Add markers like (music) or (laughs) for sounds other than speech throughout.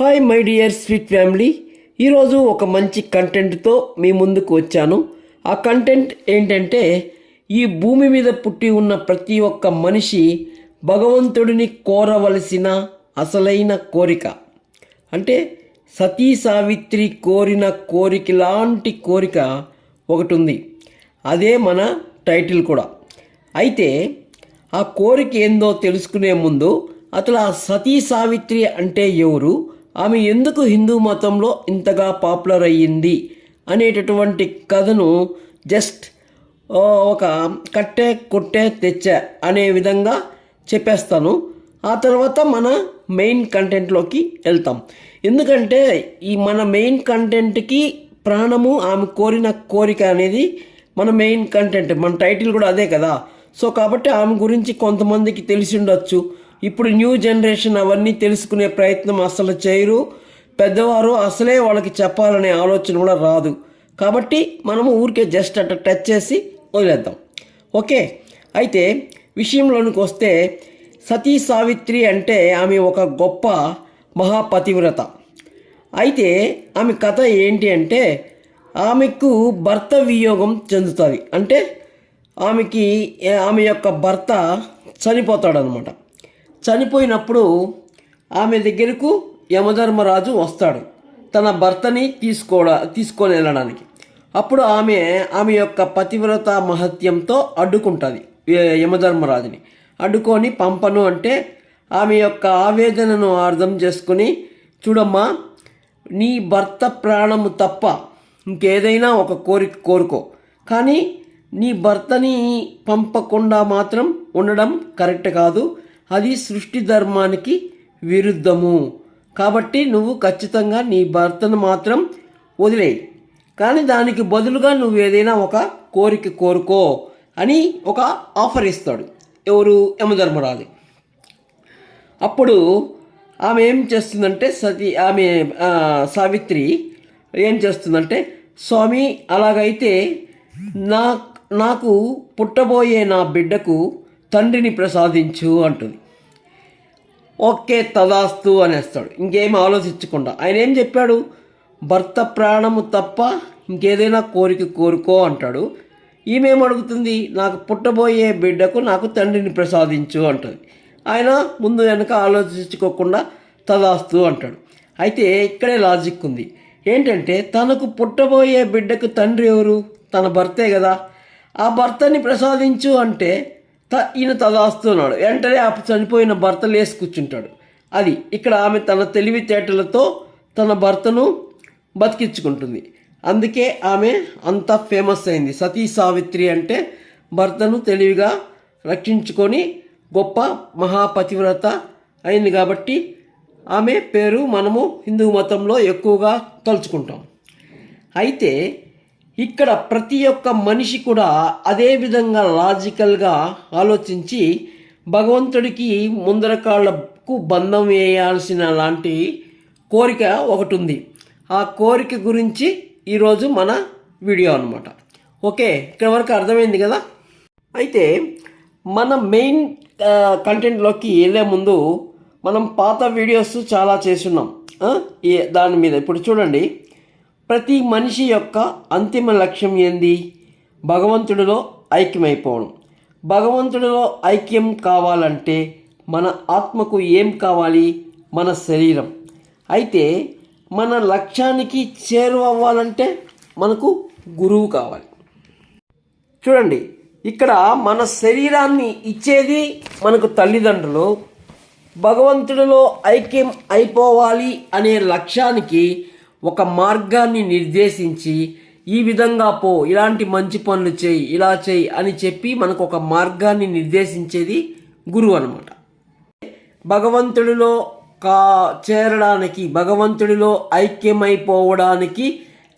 Hi my dear sweet family ఈరోజు ఒక మంచి కంటెంట్తో మీ ముందుకు వచ్చాను. ఆ కంటెంట్ ఏంటంటే ఈ భూమి మీద పుట్టి ఉన్న ప్రతి ఒక్క మనిషి భగవంతుడిని కోరవలసిన అసలైన కోరిక. అంటే సతీ సావిత్రి కోరిన కోరిక లాంటి కోరిక ఒకటి ఉంది అదే మన టైటిల్ కూడా. అయితే ఆ కోరిక ఏందో తెలుసుకునే ముందు అసలు ఆ సతీ సావిత్రి అంటే ఎవరు? ఆమె ఎందుకు హిందూ మతంలో ఇంతగా పాపులర్ అయ్యింది అనేటటువంటి కథను జస్ట్ ఒక కట్టే కొట్టే తెచ్చే అనే విధంగా చెప్పేస్తాను. ఆ తర్వాత మన మెయిన్ కంటెంట్లోకి వెళ్తాం. ఎందుకంటే ఈ మన మెయిన్ కంటెంట్కి ప్రాణము ఆమె కోరిన కోరిక అనేది మన మెయిన్ కంటెంట్. మన టైటిల్ కూడా అదే కదా. సో కాబట్టి ఆమె గురించి కొంతమందికి తెలిసి ఉండొచ్చు. ఇప్పుడు న్యూ జనరేషన్ అవన్నీ తెలుసుకునే ప్రయత్నం అసలు చేయరు. పెద్దవారు అసలే వాళ్ళకి చెప్పాలనే ఆలోచన కూడా రాదు. కాబట్టి మనము ఊరికే జస్ట్ అట్ట టచ్ చేసి వదిలేద్దాం. ఓకే అయితే విషయంలోనికి వస్తే సతీ సావిత్రి అంటే ఆమె ఒక గొప్ప మహాపతివ్రత. అయితే ఆమె కథ ఏంటి అంటే ఆమెకు భర్త వియోగం చెందుతుంది. అంటే ఆమెకి ఆమె యొక్క భర్త చనిపోతాడనమాట. చనిపోయినప్పుడు ఆమె దగ్గరకు యమధర్మరాజు వస్తాడు. తన భర్తని తీసుకోవడా తీసుకొని వెళ్ళడానికి అప్పుడు ఆమె ఆమె యొక్క పతివ్రత మహత్యంతో అడ్డుకుంటుంది యమధర్మరాజుని. అడ్డుకొని పంపను అంటే ఆమె యొక్క ఆవేదనను అర్థం చేసుకుని చూడమ్మా నీ భర్త ప్రాణము తప్ప ఇంకేదైనా ఒక కోరిక కోరుకో. కానీ నీ భర్తని పంపకుండా మాత్రం ఉండడం కరెక్ట్ కాదు. అది సృష్టి ధర్మానికి విరుద్ధము. కాబట్టి నువ్వు ఖచ్చితంగా నీ భర్తను మాత్రం వదిలేయి. కానీ దానికి బదులుగా నువ్వు ఏదైనా ఒక కోరిక కోరుకో అని ఒక ఆఫర్ ఇస్తాడు. ఎవరు? యమధర్మరాజు. అప్పుడు ఆమె ఏం చేస్తుందంటే సతి ఆమె సావిత్రి ఏం చేస్తుందంటే స్వామి అలాగైతే నా నాకు పుట్టబోయే నా బిడ్డకు తండ్రిని ప్రసాదించు అంటుంది. ఓకే తదాస్తు అనేస్తాడు. ఇంకేం ఆలోచించకుండా. ఆయన ఏం చెప్పాడు? భర్త ప్రాణము తప్ప ఇంకేదైనా కోరిక కోరుకో అంటాడు. ఈమెం అడుగుతుంది? నాకు పుట్టబోయే బిడ్డకు నాకు తండ్రిని ప్రసాదించు అంటుంది. ఆయన ముందు వెనక ఆలోచించుకోకుండా తదాస్తు అంటాడు. అయితే ఇక్కడే లాజిక్ ఉంది. ఏంటంటే తనకు పుట్టబోయే బిడ్డకు తండ్రి ఎవరు? తన భర్తే కదా. ఆ భర్తని ప్రసాదించు అంటే త ఈయన తదాస్తున్నాడు వెంటనే ఆ చనిపోయిన భర్త లేసి కూర్చుంటాడు. అది ఇక్కడ ఆమె తన తెలివితేటలతో తన భర్తను బతికించుకుంటుంది. అందుకే ఆమె అంత ఫేమస్ అయింది. సతీ సావిత్రి అంటే భర్తను తెలివిగా రక్షించుకొని గొప్ప మహాపతివ్రత అయింది కాబట్టి ఆమె పేరు మనము హిందూ మతంలో ఎక్కువగా తలుచుకుంటాం. అయితే ఇక్కడ ప్రతి ఒక్క మనిషి కూడా అదే విధంగా లాజికల్గా ఆలోచించి భగవంతుడికి ముందర కాళ్ళకు బంధం వేయాల్సిన లాంటి కోరిక ఒకటి ఉంది ఆ కోరిక గురించి ఈరోజు మన వీడియో అనమాట ఓకే ఇక్కడ వరకు అర్థమైంది కదా? అయితే మన మెయిన్ కంటెంట్లోకి వెళ్ళే ముందు మనం పాత వీడియోస్ చాలా చేస్తున్నాం. దాని మీద. ఇప్పుడు చూడండి. ప్రతి మనిషి యొక్క అంతిమ లక్ష్యం ఏంది? భగవంతుడిలో ఐక్యమైపోవడం. భగవంతుడిలో ఐక్యం కావాలంటే మన ఆత్మకు ఏం కావాలి? మన శరీరం. అయితే మన లక్ష్యానికి చేరువవ్వాలంటే మనకు గురువు కావాలి. చూడండి ఇక్కడ మన శరీరాన్ని ఇచ్చేది మనకు తల్లిదండ్రులు. భగవంతుడిలో ఐక్యం అయిపోవాలి అనే లక్ష్యానికి ఒక మార్గాన్ని నిర్దేశించి ఈ విధంగా పో ఇలాంటి మంచి పనులు చేయి ఇలా చేయి అని చెప్పి మనకు ఒక మార్గాన్ని నిర్దేశించేది గురువు అనమాట భగవంతుడిలో కా చేరడానికి భగవంతుడిలో ఐక్యమైపోవడానికి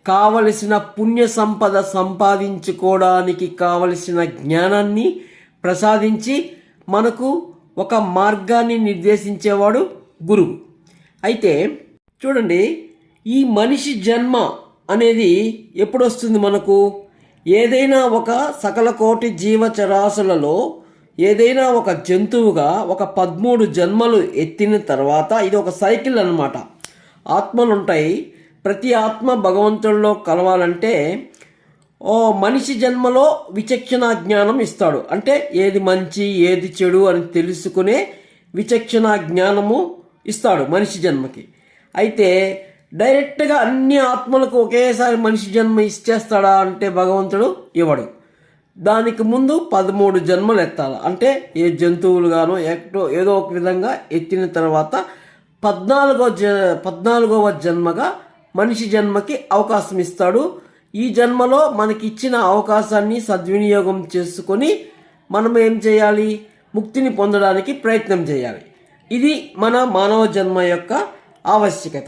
కావలసిన పుణ్య సంపద సంపాదించుకోవడానికి కావలసిన జ్ఞానాన్ని ప్రసాదించి మనకు ఒక మార్గాన్ని నిర్దేశించేవాడు గురువు. అయితే చూడండి ఈ మనిషి జన్మ అనేది ఎప్పుడు వస్తుంది మనకు? ఏదైనా ఒక సకల కోటి జీవచరాశులలో ఏదైనా ఒక జంతువుగా ఒక పదమూడు జన్మలు ఎత్తిన తర్వాత ఇది ఒక సైకిల్ అన్నమాట. ఆత్మలు ఉంటాయి ప్రతి ఆత్మ భగవంతుల్లో కలవాలంటే ఓ మనిషి జన్మలో విచక్షణ జ్ఞానం ఇస్తాడు. అంటే ఏది మంచి ఏది చెడు అని తెలుసుకునే విచక్షణ జ్ఞానము ఇస్తాడు మనిషి జన్మకి. అయితే డైరెక్ట్గా అన్ని ఆత్మలకు ఒకేసారి మనిషి జన్మ ఇచ్చేస్తాడా అంటే భగవంతుడు ఇవ్వడు. దానికి ముందు పదమూడు జన్మలు ఎత్తాలి. అంటే ఏ జంతువులుగానో ఎక్కడో ఏదో ఒక విధంగా ఎత్తిన తర్వాత పద్నాలుగో జ పద్నాలుగవ జన్మగా మనిషి జన్మకి అవకాశం ఇస్తాడు. ఈ జన్మలో మనకి ఇచ్చిన అవకాశాన్ని సద్వినియోగం చేసుకొని మనం ఏం చేయాలి? ముక్తిని పొందడానికి ప్రయత్నం చేయాలి. ఇది మన మానవ జన్మ యొక్క ఆవశ్యకత.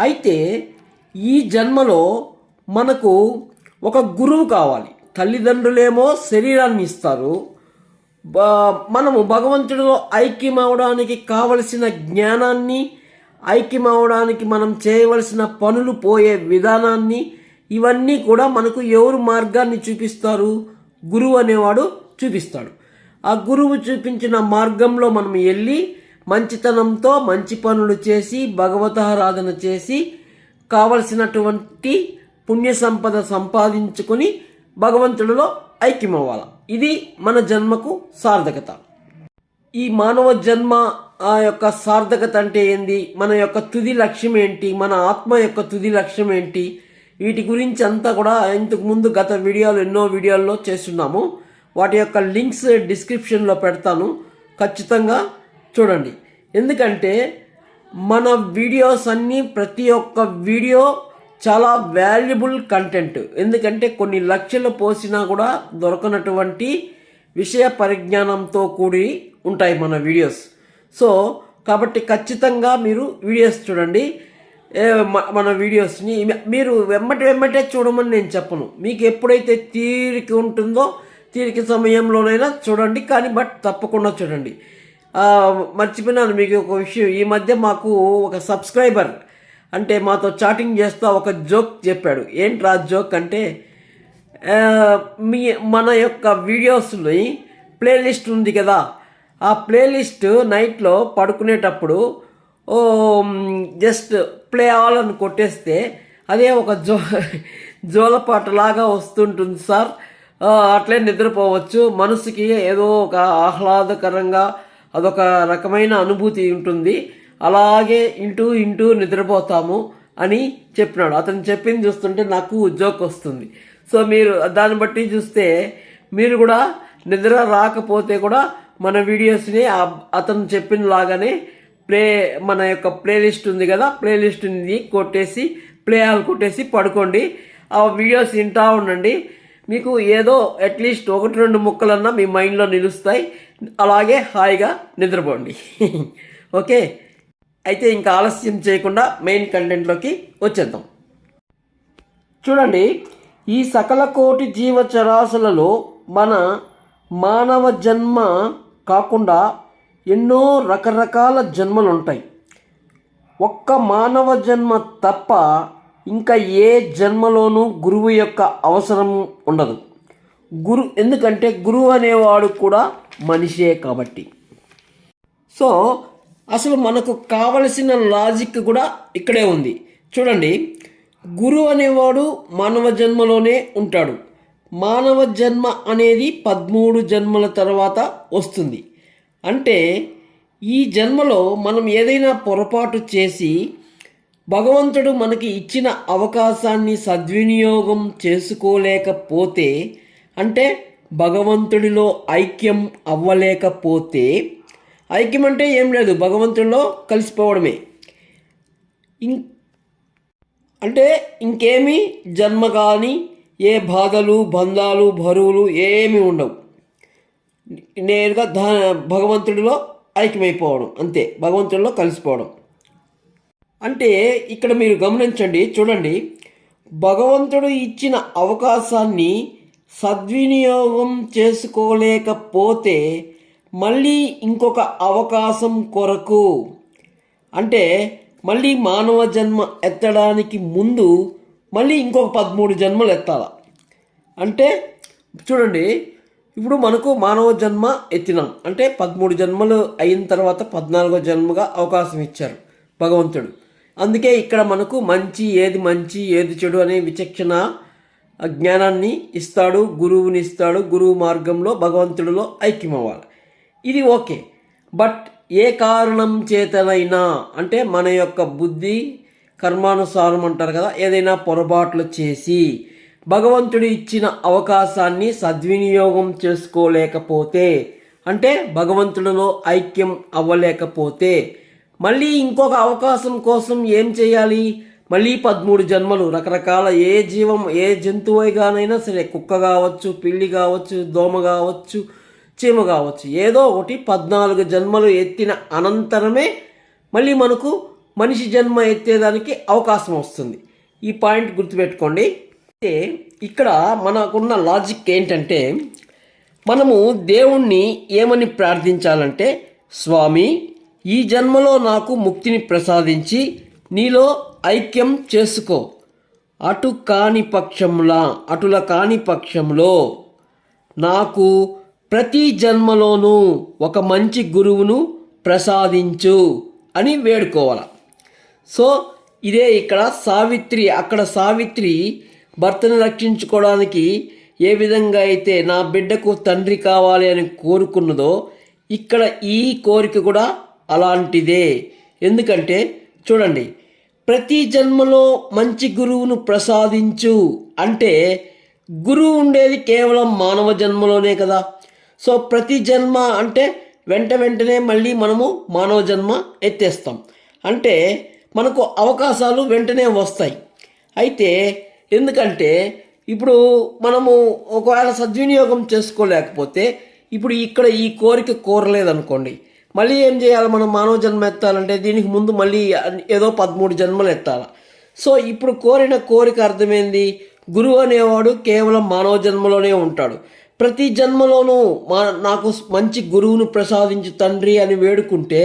అయితే ఈ జన్మలో మనకు ఒక గురువు కావాలి. తల్లిదండ్రులేమో శరీరాన్ని ఇస్తారు. మనము భగవంతుడిలో ఐక్యమవడానికి కావలసిన జ్ఞానాన్ని ఐక్యమవడానికి మనం చేయవలసిన పనులు పోయే విధానాన్ని ఇవన్నీ కూడా మనకు ఎవరు మార్గాన్ని చూపిస్తారు? గురువు అనేవాడు చూపిస్తాడు. ఆ గురువు చూపించిన మార్గంలో మనం వెళ్ళి మంచితనంతో మంచి పనులు చేసి భగవతారాధన చేసి కావలసినటువంటి పుణ్య సంపద సంపాదించుకొని భగవంతుడిలో ఐక్యమవ్వాలి. ఇది మన జన్మకు సార్థకత. ఈ మానవ జన్మ ఆ యొక్క సార్థకత అంటే ఏంది? మన యొక్క తుది లక్ష్యం ఏంటి? మన ఆత్మ యొక్క తుది లక్ష్యం ఏంటి? వీటి గురించి అంతా కూడా ఇంతకు ముందు గత వీడియోలు ఎన్నో వీడియోల్లో చేస్తున్నాము. వాటి యొక్క లింక్స్ డిస్క్రిప్షన్లో పెడతాను. ఖచ్చితంగా చూడండి. ఎందుకంటే మన వీడియోస్ అన్నీ ప్రతి ఒక్క వీడియో చాలా వాల్యుబుల్ కంటెంట్ ఎందుకంటే కొన్ని లక్షలు పోసినా కూడా దొరకనటువంటి విషయ పరిజ్ఞానంతో కూడి ఉంటాయి మన వీడియోస్ సో కాబట్టి ఖచ్చితంగా మీరు వీడియోస్ చూడండి. మన వీడియోస్ని మీరు వెమ్మటి వెమ్మటే చూడమని నేను చెప్పను. మీకు ఎప్పుడైతే తీరిక ఉంటుందో తీరిక సమయంలోనైనా చూడండి. కానీ బట్ తప్పకుండా చూడండి. మర్చిపోయినాను మీకు ఒక విషయం. ఈ మధ్య మాకు ఒక సబ్స్క్రైబర్ అంటే మాతో చాటింగ్ చేస్తూ ఒక జోక్ చెప్పాడు. ఏంట్రా జోక్ అంటే మీ మన యొక్క వీడియోస్ని ప్లేలిస్ట్ ఉంది కదా ఆ ప్లేలిస్ట్ నైట్లో పడుకునేటప్పుడు ఓ జస్ట్ ప్లే ఆల్ అని కొట్టేస్తే అదే ఒక జో జోలపాటలాగా వస్తుంటుంది సార్. అట్లే నిద్రపోవచ్చు. మనసుకి ఏదో ఒక ఆహ్లాదకరంగా అదొక రకమైన అనుభూతి ఉంటుంది. అలాగే ఇంటూ ఇంటూ నిద్రపోతాము అని చెప్పినాడు. అతను చెప్పింది చూస్తుంటే నాకు జోక్ వస్తుంది. సో మీరు దాన్ని బట్టి చూస్తే మీరు కూడా నిద్ర రాకపోతే కూడా మన వీడియోస్ని అతను చెప్పిన లాగానే ప్లే మన యొక్క ప్లేలిస్ట్ ఉంది కదా ప్లేలిస్ట్ని కొట్టేసి ప్లే ఆల్ కొట్టేసి పడుకోండి. ఆ వీడియోస్ వింటా ఉండండి. మీకు ఏదో అట్లీస్ట్ ఒకటి రెండు ముక్కలన్నా మీ మైండ్లో నిలుస్తాయి. అలాగే హాయిగా నిద్రపోండి. (laughs) ఓకే? అయితే ఇంకా ఆలస్యం చేయకుండా మెయిన్ కంటెంట్లోకి వచ్చేద్దాం. చూడండి ఈ సకల కోటి జీవచరాశులలో మన మానవ జన్మ కాకుండా ఎన్నో రకరకాల జన్మలు ఉంటాయి ఒక్క మానవ జన్మ తప్ప ఇంకా ఏ జన్మలోనూ గురువు యొక్క అవసరం ఉండదు. గురు ఎందుకంటే గురువు అనేవాడు కూడా మనిషే కాబట్టి. సో అసలు మనకు కావలసిన లాజిక్ కూడా ఇక్కడే ఉంది. చూడండి గురువు అనేవాడు మానవ జన్మలోనే ఉంటాడు. మానవ జన్మ అనేది పదమూడు జన్మల తర్వాత వస్తుంది. అంటే ఈ జన్మలో మనం ఏదైనా పొరపాటు చేసి భగవంతుడు మనకి ఇచ్చిన అవకాశాన్ని సద్వినియోగం చేసుకోలేకపోతే అంటే భగవంతుడిలో ఐక్యం అవ్వలేకపోతే ఐక్యం అంటే ఏం లేదు భగవంతుడిలో కలిసిపోవడమే. ఇం అంటే ఇంకేమీ జన్మ కానీ ఏ బాధలు బంధాలు బరువులు ఏమీ ఉండవు. నేరుగా దా భగవంతుడిలో ఐక్యమైపోవడం అంతే భగవంతుడిలో కలిసిపోవడం. అంటే ఇక్కడ మీరు గమనించండి చూడండి. భగవంతుడు ఇచ్చిన అవకాశాన్ని సద్వినియోగం చేసుకోలేకపోతే మళ్ళీ ఇంకొక అవకాశం కొరకు. అంటే మళ్ళీ మానవ జన్మ ఎత్తడానికి ముందు మళ్ళీ ఇంకొక పదమూడు జన్మలు ఎత్తాల. అంటే చూడండి ఇప్పుడు మనకు మానవ జన్మ ఎత్తినాం. అంటే పదమూడు జన్మలు అయిన తర్వాత పద్నాలుగో జన్మగా అవకాశం ఇచ్చారు భగవంతుడు. అందుకే ఇక్కడ మనకు మంచి ఏది మంచి ఏది చెడు అనే విచక్షణ జ్ఞానాన్ని ఇస్తాడు గురువుని ఇస్తాడు గురువు మార్గంలో భగవంతుడిలో ఐక్యమవ్వాలి. ఇది ఓకే. బట్ ఏ కారణం చేతనైనా అంటే మన యొక్క బుద్ధి కర్మానుసారం అంటారు కదా ఏదైనా పొరపాట్లు చేసి భగవంతుడు ఇచ్చిన అవకాశాన్ని సద్వినియోగం చేసుకోలేకపోతే అంటే భగవంతుడిలో ఐక్యం అవ్వలేకపోతే మళ్ళీ ఇంకొక అవకాశం కోసం ఏం చేయాలి? మళ్ళీ పదమూడు జన్మలు రకరకాల ఏ జీవం ఏ జంతువుగానైనా సరే కుక్క కావచ్చు పిల్లి కావచ్చు దోమ కావచ్చు చీమ కావచ్చు ఏదో ఒకటి పద్నాలుగు జన్మలు ఎత్తిన అనంతరమే మళ్ళీ మనకు మనిషి జన్మ ఎత్తేదానికి అవకాశం వస్తుంది. ఈ పాయింట్ గుర్తుపెట్టుకోండి. అయితే ఇక్కడ మనకున్న లాజిక్ ఏంటంటే మనము దేవుణ్ణి ఏమని ప్రార్థించాలంటే స్వామి ఈ జన్మలో నాకు ముక్తిని ప్రసాదించి నీలో ఐక్యం చేసుకో. అటు కాని పక్షంలా అటుల కాని పక్షంలో నాకు ప్రతి జన్మలోనూ ఒక మంచి గురువును ప్రసాదించు అని వేడుకోవాలి. సో ఇదే ఇక్కడ సావిత్రి అక్కడ సావిత్రి భర్తను రక్షించుకోవడానికి ఏ విధంగా అయితే నా బిడ్డకు తండ్రి కావాలి అని కోరుకున్నదో ఇక్కడ ఈ కోరిక కూడా అలాంటిదే. ఎందుకంటే చూడండి ప్రతి జన్మలో మంచి గురువును ప్రసాదించు అంటే గురువు ఉండేది కేవలం మానవ జన్మలోనే కదా. సో ప్రతి జన్మ అంటే వెంట వెంటనే మళ్ళీ మనము మానవ జన్మ ఎత్తేస్తాం. అంటే మనకు అవకాశాలు వెంటనే వస్తాయి. అయితే ఎందుకంటే ఇప్పుడు మనము ఒకవేళ సద్వినియోగం చేసుకోలేకపోతే ఇప్పుడు ఇక్కడ ఈ కోరిక కోరలేదనుకోండి. మళ్ళీ ఏం చేయాలి మనం మానవ జన్మ ఎత్తాలంటే దీనికి ముందు మళ్ళీ ఏదో పదమూడు జన్మలు ఎత్తాలి. సో ఇప్పుడు కోరిన కోరిక అర్థమైంది. గురువు అనేవాడు కేవలం మానవ జన్మలోనే ఉంటాడు. ప్రతి జన్మలోనూ మా నాకు మంచి గురువును ప్రసాదించు తండ్రి అని వేడుకుంటే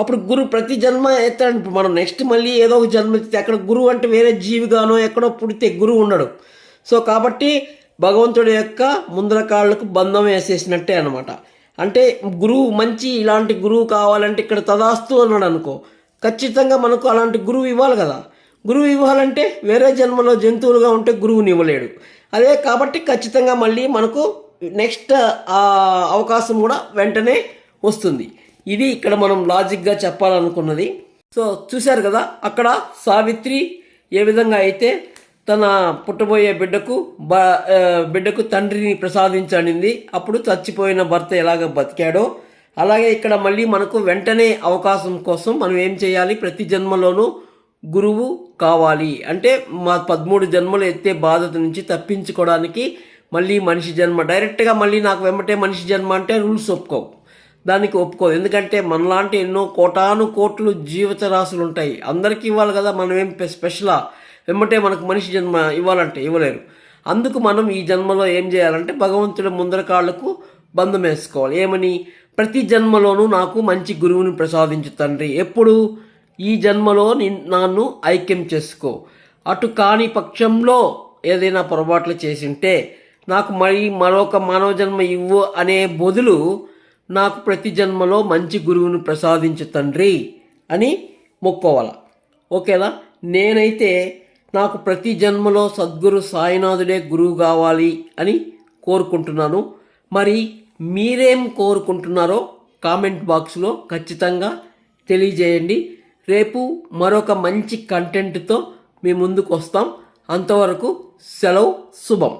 అప్పుడు గురు ప్రతి జన్మ ఎత్తాడు. మనం నెక్స్ట్ మళ్ళీ ఏదో ఒక జన్మ ఎత్తితే అక్కడ గురువు అంటే వేరే జీవిగానో ఎక్కడో పుడితే గురువు ఉండడు. సో కాబట్టి భగవంతుడి యొక్క ముందర కాళ్ళకు బంధం వేసేసినట్టే అనమాట అంటే గురువు మంచి ఇలాంటి గురువు కావాలంటే ఇక్కడ తదాస్తు అన్నాడు అనుకో. ఖచ్చితంగా మనకు అలాంటి గురువు ఇవ్వాలి కదా. గురువు ఇవ్వాలంటే వేరే జన్మలో జంతువులుగా ఉంటే గురువుని ఇవ్వలేడు. అదే కాబట్టి ఖచ్చితంగా మళ్ళీ మనకు నెక్స్ట్ అవకాశం కూడా వెంటనే వస్తుంది. ఇది ఇక్కడ మనం లాజిక్గా చెప్పాలనుకున్నది. సో చూశారు కదా అక్కడ సావిత్రి ఏ విధంగా అయితే తన పుట్టబోయే బిడ్డకు బ బిడ్డకు తండ్రిని ప్రసాదించనింది. అప్పుడు చచ్చిపోయిన భర్త ఎలాగ బతికాడో అలాగే ఇక్కడ మళ్ళీ మనకు వెంటనే అవకాశం కోసం మనం ఏం చేయాలి? ప్రతి జన్మలోనూ గురువు కావాలి. అంటే మా పదమూడు జన్మలు ఎత్తే బాధత నుంచి తప్పించుకోవడానికి మళ్ళీ మనిషి జన్మ. డైరెక్ట్గా మళ్ళీ నాకు వెంబటే మనిషి జన్మ అంటే రూల్స్ ఒప్పుకోవు. దానికి ఒప్పుకోదు ఎందుకంటే మనలాంటి ఎన్నో కోటాను కోట్లు జీవిత రాశులు ఉంటాయి. అందరికీ ఇవ్వాలి కదా మనం ఏం స్పెషలా? వెంబటే మనకు మనిషి జన్మ ఇవ్వాలంటే ఇవ్వలేరు. అందుకు మనం ఈ జన్మలో ఏం చేయాలంటే భగవంతుడి ముందర కాళ్ళకు బంధం వేసుకోవాలి. ఏమని? ప్రతి జన్మలోనూ నాకు మంచి గురువుని ప్రసాదించు తండ్రి. ఎప్పుడు? ఈ జన్మలో నిన్ నన్ను ఐక్యం చేసుకో. అటు కాని పక్షంలో ఏదైనా పొరపాట్లు చేసింటే నాకు మరి మరొక మానవ జన్మ ఇవ్వు అనే బదులు నాకు ప్రతి జన్మలో మంచి గురువును ప్రసాదించు తండ్రి అని మొక్కోవాల ఓకేనా? నేనైతే నాకు ప్రతి జన్మలో సద్గురు సాయినాథుడే గురువు కావాలి అని కోరుకుంటున్నాను. మరి మీరేం కోరుకుంటున్నారో కామెంట్ బాక్స్లో ఖచ్చితంగా తెలియజేయండి. రేపు మరొక మంచి కంటెంట్తో మీ ముందుకు వస్తాం. అంతవరకు సెలవు శుభం.